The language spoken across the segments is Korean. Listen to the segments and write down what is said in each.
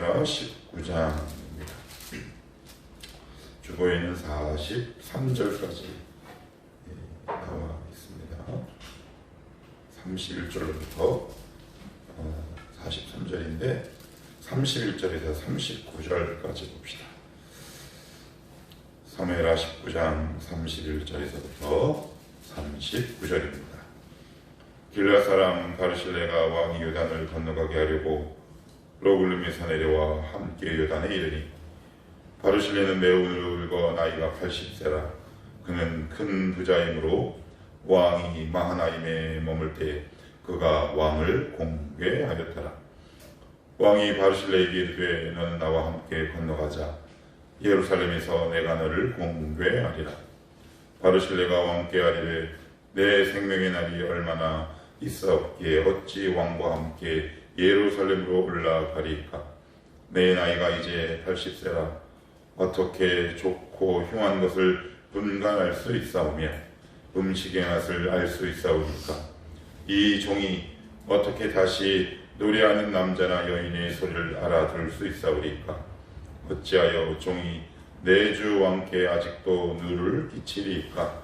사무엘하 19장입니다. 주보에는 43절까지 나와 있습니다. 31절부터 43절인데 31절에서 39절까지 봅시다. 사무엘하 19장 31절에서부터 39절입니다. 길라 사람 바르실레가 왕이 요단을 건너가게 하려고 로글름에서 내려와 함께 요단에 이르니 바르실레는 매우 늙어 나이가 80세라. 그는 큰 부자이므로 왕이 마하나임에 머물 때 그가 왕을 공개하였더라. 왕이 바르실레에게 이르되 너는 나와 함께 건너가자. 예루살렘에서 내가 너를 공개하리라. 바르실레가 왕께 하리되 내 생명의 날이 얼마나 있었기에 어찌 왕과 함께 예루살렘으로 올라가리까? 내 나이가 이제 80세라. 어떻게 좋고 흉한 것을 분간할 수 있사오며 음식의 맛을 알 수 있사오니까? 이 종이 어떻게 다시 노래하는 남자나 여인의 소리를 알아들을 수 있사오리까? 어찌하여 종이 내 주 왕께 아직도 누를 끼치리까?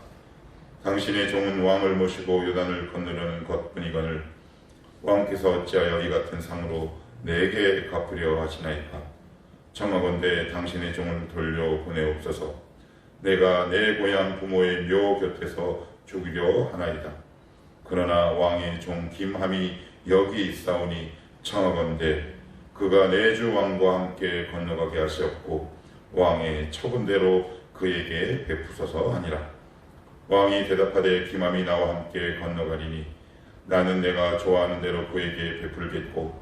당신의 종은 왕을 모시고 요단을 건너려는 것뿐이거늘 왕께서 어찌하여 이 같은 상으로 내게 갚으려 하시나이까? 청하건대 당신의 종을 돌려 보내옵소서. 내가 내 고향 부모의 묘 곁에서 죽이려 하나이다. 그러나 왕의 종 김함이 여기 있사오니 청하건대 그가 내 주 왕과 함께 건너가게 하시옵고 왕의 처분대로 그에게 베푸소서 하니라. 왕이 대답하되 김함이 나와 함께 건너가리니 나는 내가 좋아하는 대로 그에게 베풀겠고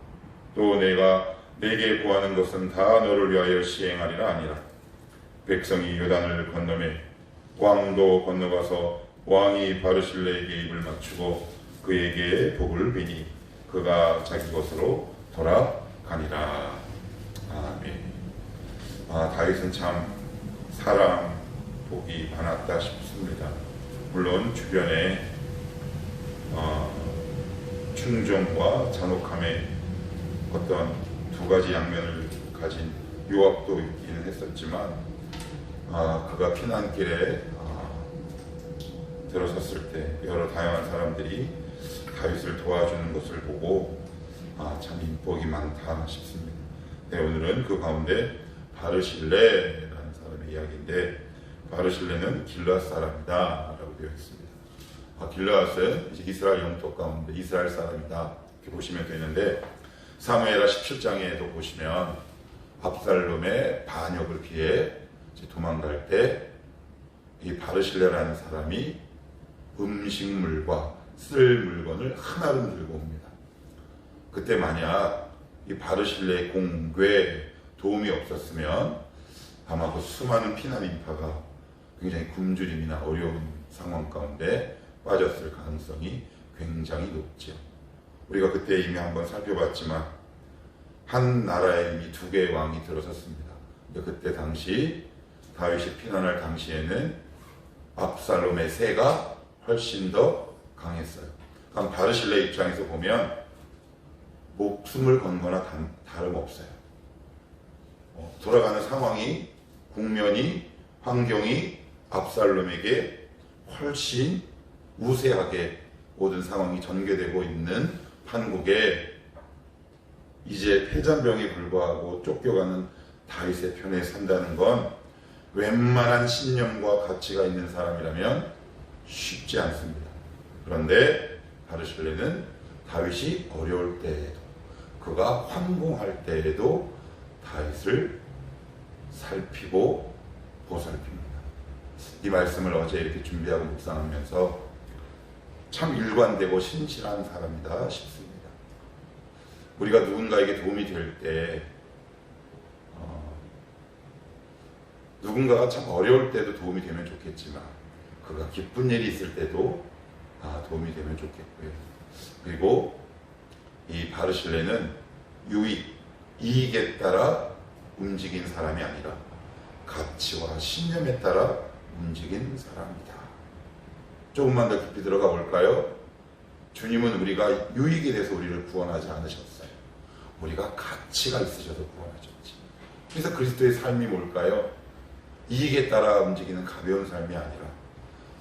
또 내가 내게 구하는 것은 다 너를 위하여 시행하리라 아니라. 백성이 요단을 건너매 왕도 건너가서 왕이 바르실레에게 입을 맞추고 그에게 복을 비니 그가 자기 것으로 돌아가니라. 아멘. 아 다윗은 참 사랑 복이 많았다 싶습니다. 물론 주변에 어, 충정과 잔혹함의 어떤 두 가지 양면을 가진 요압도 있기는 했었지만 아, 그가 피난길에 아, 들어섰을 때 여러 다양한 사람들이 다윗을 도와주는 것을 보고 아, 참 인복이 많다 싶습니다. 네, 오늘은 그 가운데 바르실레라는 사람의 이야기인데 바르실레는 길라 사람이다 라고 되어 있습니다. 아, 길라앗은 이스라엘 영토 가운데 이스라엘 사람이다 이렇게 보시면 되는데 사무엘하 17장에도 보시면 압살롬의 반역을 피해 도망갈 때 이 바르실레라는 사람이 음식물과 쓸 물건을 하나로 들고 옵니다. 그때 만약 이 바르실레의 공궤 도움이 없었으면 아마 그 수많은 피난 인파가 굉장히 굶주림이나 어려운 상황 가운데 빠졌을 가능성이 굉장히 높죠. 우리가 그때 이미 한번 살펴봤지만 한 나라에 이미 두 개의 왕이 들어섰습니다. 그때 당시 다윗이 피난할 당시에는 압살롬의 세가 훨씬 더 강했어요. 그럼 바르실레 입장에서 보면 목숨을 건 거나 다름없어요. 어, 돌아가는 상황이 국면이 환경이 압살롬에게 훨씬 우세하게 모든 상황이 전개되고 있는 판국에 이제 패잔병에 불과하고 쫓겨가는 다윗의 편에 산다는 건 웬만한 신념과 가치가 있는 사람이라면 쉽지 않습니다. 그런데 바르실레는 다윗이 어려울 때에도 그가 황공할 때에도 다윗을 살피고 보살핍니다. 이 말씀을 어제 이렇게 준비하고 묵상하면서 참 일관되고 신실한 사람이다 싶습니다. 우리가 누군가에게 도움이 될때 어, 누군가가 참 어려울 때도 도움이 되면 좋겠지만 그가 기쁜 일이 있을 때도 아, 도움이 되면 좋겠고요. 그리고 이 바르실레는 유익, 이익에 따라 움직인 사람이 아니라 가치와 신념에 따라 움직인 사람이다. 조금만 더 깊이 들어가 볼까요? 주님은 우리가 유익에 대해서 우리를 구원하지 않으셨어요. 우리가 가치가 있으셔서 구원하셨지. 그래서 그리스도의 삶이 뭘까요? 이익에 따라 움직이는 가벼운 삶이 아니라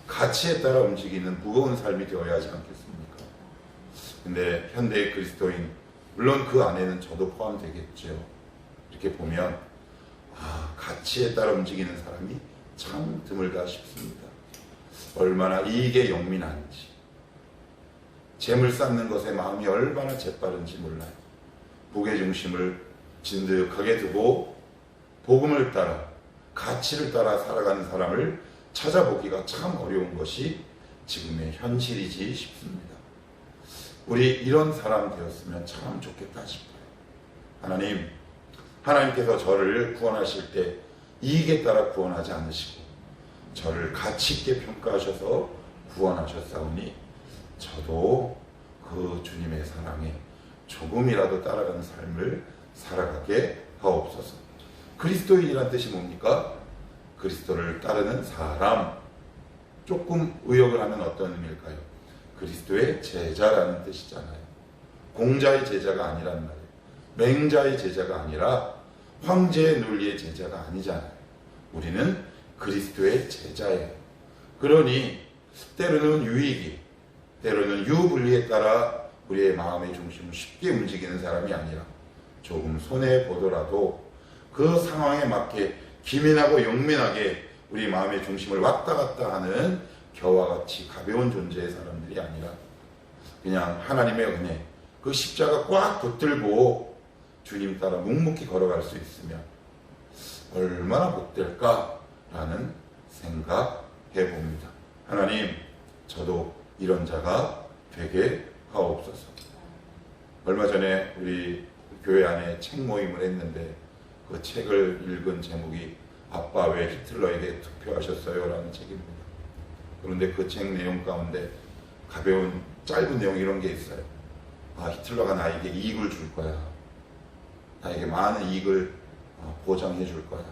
가치에 따라 움직이는 무거운 삶이 되어야 하지 않겠습니까? 근데 현대의 그리스도인, 물론 그 안에는 저도 포함되겠죠. 이렇게 보면, 아, 가치에 따라 움직이는 사람이 참 드물다 싶습니다. 얼마나 이익에 영민한지, 재물 쌓는 것에 마음이 얼마나 재빠른지 몰라요. 무게중심을 진득하게 두고 복음을 따라 가치를 따라 살아가는 사람을 찾아보기가 참 어려운 것이 지금의 현실이지 싶습니다. 우리 이런 사람 되었으면 참 좋겠다 싶어요. 하나님, 하나님께서 저를 구원하실 때 이익에 따라 구원하지 않으시고 저를 가치 있게 평가하셔서 구원하셨사오니 저도 그 주님의 사랑에 조금이라도 따라가는 삶을 살아가게 하옵소서. 그리스도인이란 뜻이 뭡니까? 그리스도를 따르는 사람. 조금 의역을 하면 어떤 의미일까요? 그리스도의 제자라는 뜻이잖아요. 공자의 제자가 아니란 말이에요. 맹자의 제자가 아니라 황제의 논리의 제자가 아니잖아요. 우리는 그리스도의 제자예요. 그러니 때로는 유익이, 때로는 유불리에 따라 우리의 마음의 중심을 쉽게 움직이는 사람이 아니라 조금 손해 보더라도 그 상황에 맞게 기민하고 영민하게 우리 마음의 중심을 왔다 갔다 하는 겨와 같이 가벼운 존재의 사람들이 아니라 그냥 하나님의 은혜, 그 십자가 꽉 붙들고 주님 따라 묵묵히 걸어갈 수 있으면 얼마나 못될까 라는 생각해 봅니다. 하나님, 저도 이런 자가 되게 하옵소서. 얼마 전에 우리 교회 안에 책 모임을 했는데 그 책을 읽은 제목이 아빠 왜 히틀러에게 투표하셨어요? 라는 책입니다. 그런데 그 책 내용 가운데 가벼운 짧은 내용 이런 게 있어요. 아, 히틀러가 나에게 이익을 줄 거야. 나에게 많은 이익을 어, 보장해 줄 거야.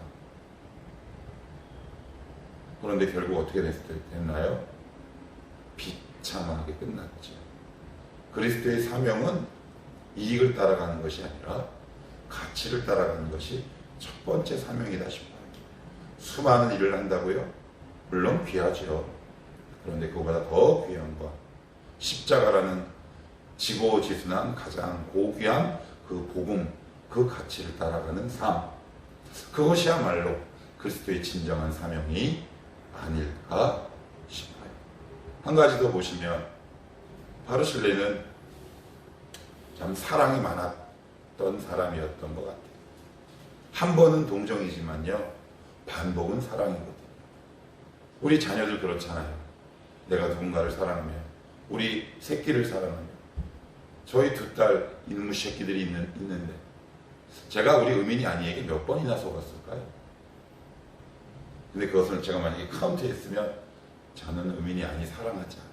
그런데 결국 어떻게 됐나요? 비참하게 끝났죠. 그리스도의 사명은 이익을 따라가는 것이 아니라 가치를 따라가는 것이 첫 번째 사명이다 싶어요. 수많은 일을 한다고요? 물론 귀하죠. 그런데 그보다 더 귀한 건 십자가라는 지고지순한 가장 고귀한 그 복음, 그 가치를 따라가는 삶. 그것이야말로 그리스도의 진정한 사명이 아닐까 싶어요. 한 가지 더 보시면 바르실레는 참 사랑이 많았던 사람이었던 것 같아요. 한 번은 동정이지만요, 반복은 사랑이거든요. 우리 자녀들 그렇잖아요. 내가 누군가를 사랑하면, 우리 새끼를 사랑하면, 저희 두딸 이놈의 새끼들이 있는, 있는데, 제가 우리 의민이 아니에게 몇 번이나 속았을까요? 근데 그것을 제가 만약에 카운트했으면 저는 의민이 아니 사랑하지 않아요.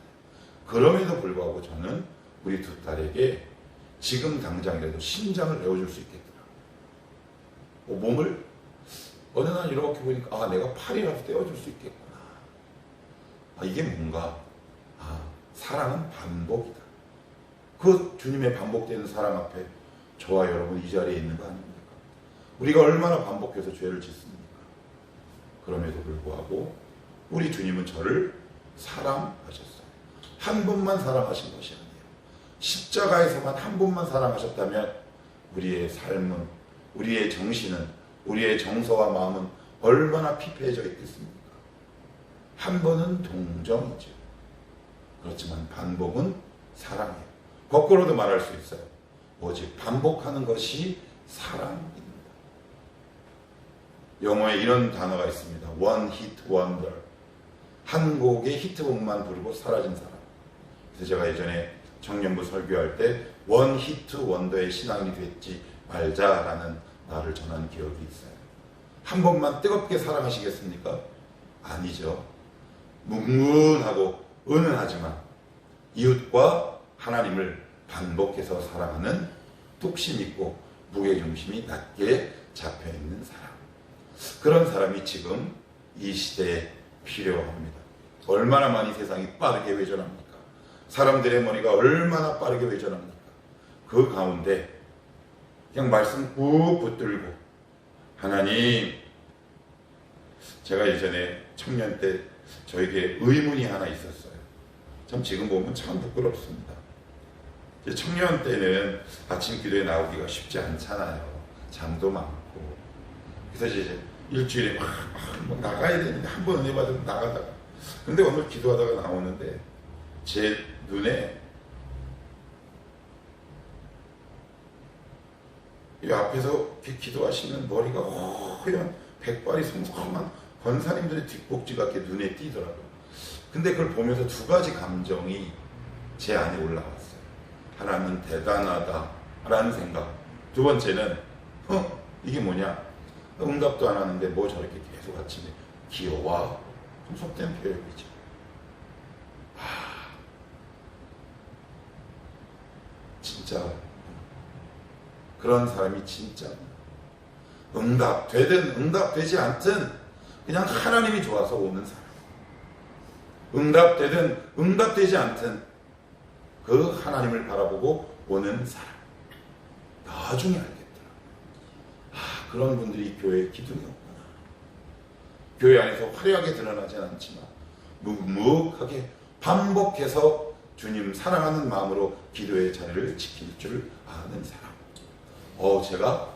그럼에도 불구하고 저는 우리 두 딸에게 지금 당장이라도 심장을 내어줄 수 있겠더라. 어, 몸을 어느 날 이렇게 보니까 아 내가 팔이라도 떼어줄 수 있겠구나. 아 이게 뭔가 아 사랑은 반복이다. 그 주님의 반복되는 사랑 앞에 저와 여러분 이 자리에 있는 거 아닙니까? 우리가 얼마나 반복해서 죄를 짓습니까? 그럼에도 불구하고 우리 주님은 저를 사랑하셨어요. 한 번만 사랑하신 것이 아니에요. 십자가에서만 한 번만 사랑하셨다면 우리의 삶은, 우리의 정신은, 우리의 정서와 마음은 얼마나 피폐해져 있겠습니까? 한 번은 동정이죠. 그렇지만 반복은 사랑이에요. 거꾸로도 말할 수 있어요. 오직 반복하는 것이 사랑입니다. 영어에 이런 단어가 있습니다. One hit wonder. 한 곡의 히트곡만 부르고 사라진 사람. 그래서 제가 예전에 청년부 설교할 때 원 히트 원더의 신앙이 됐지 말자라는 말을 전한 기억이 있어요. 한 번만 뜨겁게 사랑하시겠습니까? 아니죠. 묵문하고 은은하지만 이웃과 하나님을 반복해서 사랑하는 뚝심 있고 무게중심이 낮게 잡혀 있는 사람. 그런 사람이 지금 이 시대에 필요합니다. 얼마나 많이 세상이 빠르게 회전합니까? 사람들의 머리가 얼마나 빠르게 회전합니까? 그 가운데 그냥 말씀 꾹 붙들고 하나님 제가 예전에 청년 때 저에게 의문이 하나 있었어요. 참 지금 보면 참 부끄럽습니다. 청년 때는 아침 기도에 나오기가 쉽지 않잖아요. 잠도 많고. 그래서 이제 일주일에 막, 막, 뭐 나가야 되는데 한 번 은혜 받으면 나가다가. 근데 오늘 기도하다가 나오는데 제 눈에 이 앞에서 기도하시는 머리가 허연 백발이 성성한 권사님들의 뒷꼭지가 이렇게 눈에 띄더라고요. 근데 그걸 보면서 두 가지 감정이 제 안에 올라왔어요. 하나는 대단하다라는 생각. 두 번째는 어 이게 뭐냐? 응답도 안 하는데 뭐 저렇게 계속 아침에 귀여워. 좀 속된 표현이죠. 하, 진짜 그런 사람이 진짜 응답 되든 응답 되지 않든 그냥 하나님이 좋아서 오는 사람. 응답 되든 응답 되지 않든 그 하나님을 바라보고 오는 사람. 나중에. 아, 그런 분들이 교회에 기둥이 없구나. 교회 안에서 화려하게 드러나진 않지만 묵묵하게 반복해서 주님 사랑하는 마음으로 기도의 자리를 지킬 줄 아는 사람. 어, 제가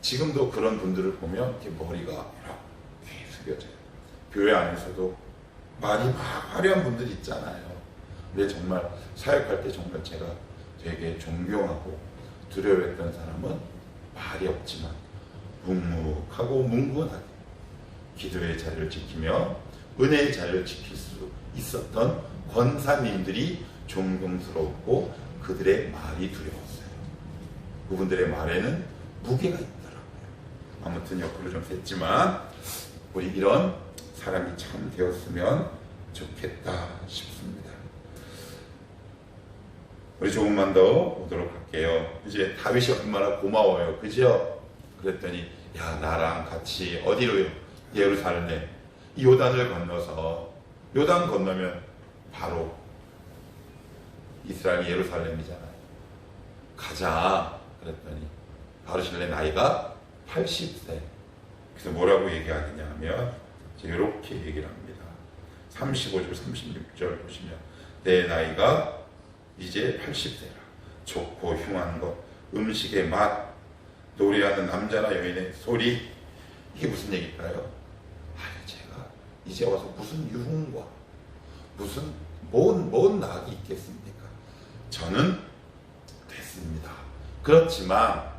지금도 그런 분들을 보면 이렇게 머리가 이렇게 숙여져요. 교회 안에서도 많이 막 화려한 분들 있잖아요. 근데 정말 사역할 때 정말 제가 되게 존경하고 두려워했던 사람은 말이 없지만 묵묵하고 뭉근하게 기도의 자리를 지키며 은혜의 자리를 지킬 수 있었던 권사님들이 존경스럽고 그들의 말이 두려웠어요. 그분들의 말에는 무게가 있더라고요. 아무튼 옆으로 좀 샜지만 우리 이런 사람이 참 되었으면 좋겠다 싶습니다. 우리 조금만 더 보도록 할게요. 이제 다윗이 얼마나 고마워요. 그죠? 그랬더니 야 나랑 같이 어디로요? 예루살렘 이 요단을 건너서 요단 건너면 바로 이스라엘 예루살렘이잖아요. 가자 그랬더니 바르실레 나이가 80세. 그래서 뭐라고 얘기하느냐 하면 이렇게 얘기를 합니다. 35절 36절 보시면 내 나이가 이제 80세라. 좋고 흉한 것, 음식의 맛, 노래하는 남자나 여인의 소리 이게 무슨 얘기일까요? 아니 제가 이제 와서 무슨 유흥과 무슨 뭔, 뭔 낙이 있겠습니까? 저는 됐습니다. 그렇지만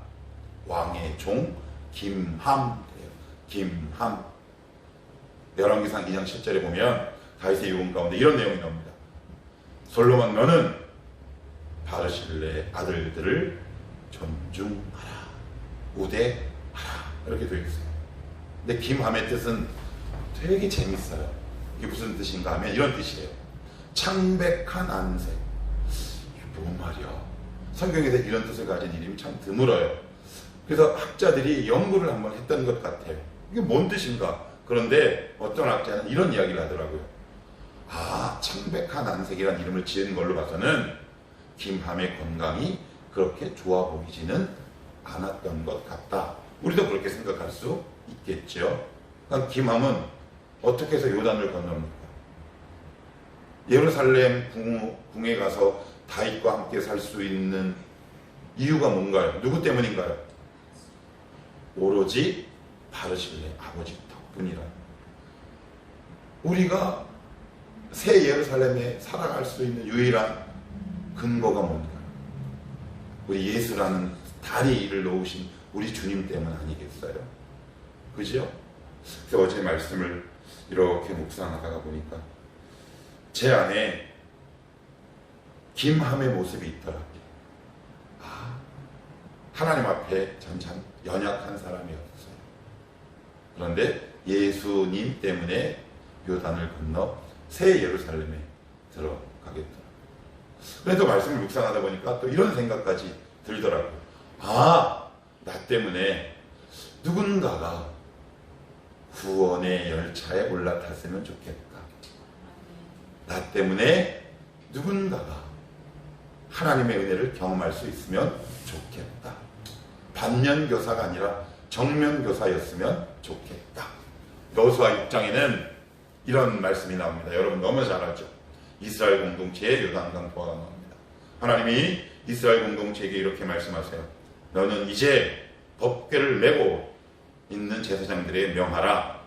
왕의 종 김함이에요. 김함. 열왕기상 2장 10절에 보면 다윗의 유언 가운데 이런 내용이 나옵니다. 솔로몬 너는 바르실레 아들들을 존중하라. 우대하라. 이렇게 되어 있어요. 근데 김함의 뜻은 되게 재밌어요. 이게 무슨 뜻인가 하면 이런 뜻이에요. 창백한 안색. 이게 뭔 말이야? 성경에서 이런 뜻을 가진 이름이 참 드물어요. 그래서 학자들이 연구를 한번 했던 것 같아요. 이게 뭔 뜻인가? 그런데 어떤 학자는 이런 이야기를 하더라고요. 아, 창백한 안색이라는 이름을 지은 걸로 봐서는 김함의 건강이 그렇게 좋아 보이지는 않았던 것 같다. 우리도 그렇게 생각할 수 있겠죠. 그러니까 김함은 어떻게 해서 요단을 건넙니까? 예루살렘 궁, 궁에 가서 다윗과 함께 살 수 있는 이유가 뭔가요? 누구 때문인가요? 오로지 바르실레 아버지 덕분이라. 우리가 새 예루살렘에 살아갈 수 있는 유일한 근거가 뭔가요? 우리 예수라는 다리를 놓으신 우리 주님 때문 아니겠어요? 그죠? 그래서 어제 말씀을 이렇게 묵상하다가 보니까 제 안에 김함의 모습이 있더라고요. 아, 하나님 앞에 전참 연약한 사람이었어요. 그런데 예수님 때문에 요단을 건너 새 예루살렘에 들어가겠더라고요. 그래서 말씀을 묵상하다 보니까 또 이런 생각까지 들더라고요. 아, 나 때문에 누군가가 구원의 열차에 올라탔으면 좋겠다. 나 때문에 누군가가 하나님의 은혜를 경험할 수 있으면 좋겠다. 반면 교사가 아니라 정면 교사였으면 좋겠다. 여수와 6장에는 이런 말씀이 나옵니다. 여러분 너무 잘 알죠? 이스라엘 공동체의 요단강 도화가 나옵니다. 하나님이 이스라엘 공동체에게 이렇게 말씀하세요. 너는 이제 법궤를 메고 있는 제사장들의 명하라.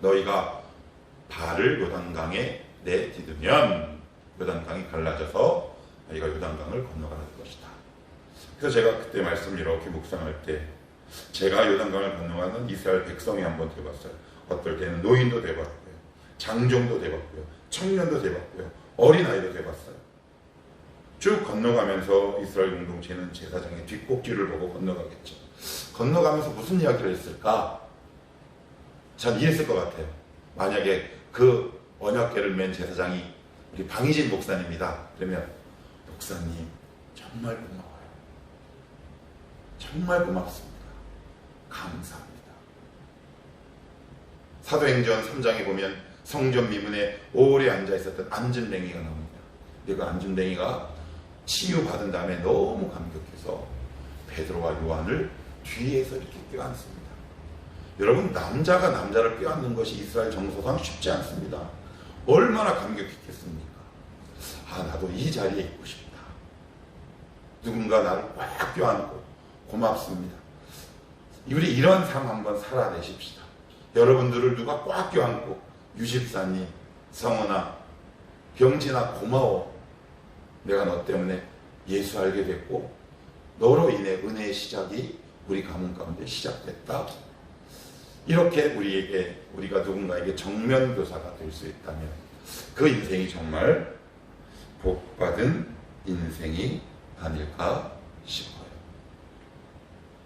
너희가 발을 요단강에 내디두면 요단강이 갈라져서 너희가 요단강을 건너가는 것이다. 그래서 제가 그때 말씀 이렇게 묵상할 때 제가 요단강을 건너가는 이스라엘 백성이 한번 돼봤어요. 어떨 때는 노인도 돼봤고요. 장종도 돼봤고요. 청년도 돼봤고요. 어린아이도 돼봤어요. 쭉 건너가면서 이스라엘 공동체는 제사장의 뒷꼭지를 보고 건너가겠죠. 건너가면서 무슨 이야기를 했을까? 전 이해했을 것 같아요. 만약에 그 언약계를 맨 제사장이 우리 방희진 목사님이다. 그러면 목사님 정말 고마워요. 정말 고맙습니다. 감사합니다. 사도행전 3장에 보면 성전 미문에 오래 앉아 있었던 안준뱅이가 나옵니다. 그 안준뱅이가 치유받은 다음에 너무 감격해서 베드로와 요한을 뒤에서 이렇게 껴안습니다. 여러분 남자가 남자를 껴안는 것이 이스라엘 정서상 쉽지 않습니다. 얼마나 감격했겠습니까? 아 나도 이 자리에 있고 싶다. 누군가 나를 꽉 껴안고 고맙습니다. 우리 이런 삶 한번 살아내십시다. 여러분들을 누가 꽉 껴안고 유십사님, 성원아, 병진아 고마워. 내가 너 때문에 예수 알게 됐고 너로 인해 은혜의 시작이 우리 가문 가운데 시작됐다. 이렇게 우리에게 우리가 누군가에게 정면 교사가 될 수 있다면 그 인생이 정말 복받은 인생이 아닐까 싶어요.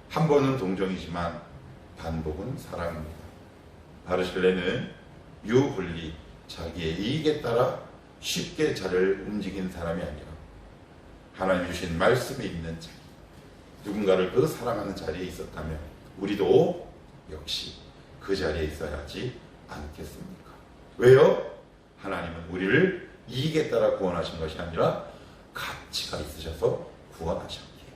한 번은 동정이지만 반복은 사랑입니다. 바르실레는 유분리 자기의 이익에 따라 쉽게 자를 움직인 사람이 아니라 하나님 주신 말씀이 있는 자리 누군가를 그 사랑하는 자리에 있었다면 우리도 역시 그 자리에 있어야 하지 않겠습니까? 왜요? 하나님은 우리를 이익에 따라 구원하신 것이 아니라 가치가 있으셔서 구원하셨기에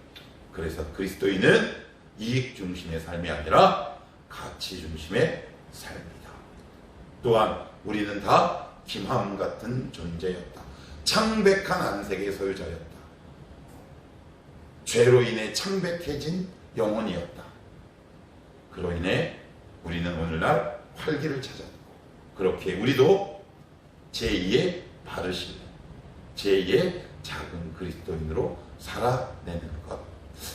그래서 그리스도인은 이익 중심의 삶이 아니라 가치 중심의 삶이다. 또한 우리는 다 김함 같은 존재였다. 창백한 안색의 소유자였다. 죄로 인해 창백해진 영혼이었다. 그로 인해 우리는 오늘날 활기를 찾았고 그렇게 우리도 제2의 바르신 제2의 작은 그리스도인으로 살아내는 것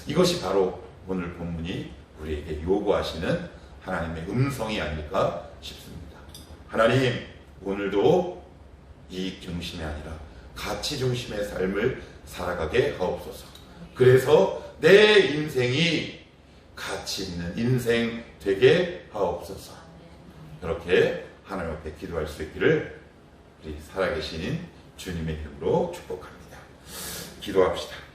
이것이 바로 오늘 본문이 우리에게 요구하시는 하나님의 음성이 아닐까 싶습니다. 하나님 오늘도 이익 중심이 아니라 가치 중심의 삶을 살아가게 하옵소서. 그래서 내 인생이 가치 있는 인생 되게 하옵소서. 이렇게 하나님 앞에 기도할 수 있기를 우리 살아계신 주님의 이름으로 축복합니다. 기도합시다.